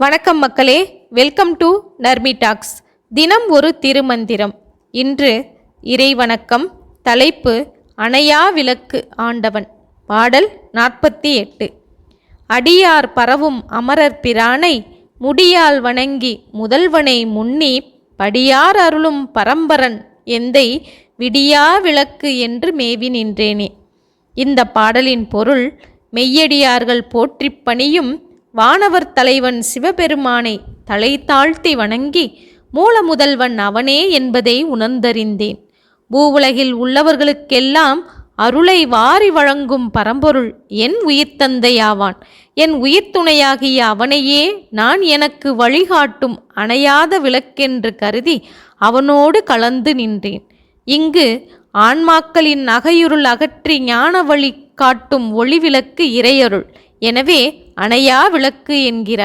வணக்கம் மக்களே welcome to Narmi tax தினம் ஒரு திருமந்திரம். இன்று இறைவணக்கம் தலைப்பு அணையா விளக்கு ஆண்டவன் பாடல் நாற்பத்தி எட்டு. அடியார் பரவும் அமரர் பிரானை முடியால் வணங்கி முதல்வனை முன்னி படியார் அருளும் பரம்பரன் எந்தை விடியா விளக்கு என்று மேவி நின்றேனே. இந்த பாடலின் பொருள் மெய்யடியார்கள் போற்றிப் பணியும் வானவர் தலைவன் சிவபெருமானை தலை தாழ்த்தி வணங்கி மூலமுதல்வன் அவனே என்பதை உணர்ந்தறிந்தேன். பூவுலகில் உள்ளவர்களுக்கெல்லாம் அருளை வாரி வழங்கும் பரம்பொருள் என் உயிர்த்தந்தையாவான். என் உயிர்த்துணையாகிய அவனையே நான் எனக்கு வழிகாட்டும் அணையாத விளக்கென்று கருதி அவனோடு கலந்து நின்றேன். இங்கு ஆன்மாக்களின் நகையுருள் அகற்றி ஞான வழி காட்டும் ஒளிவிளக்கு இறையருள். எனவே அணையா விளக்கு என்கிறார்.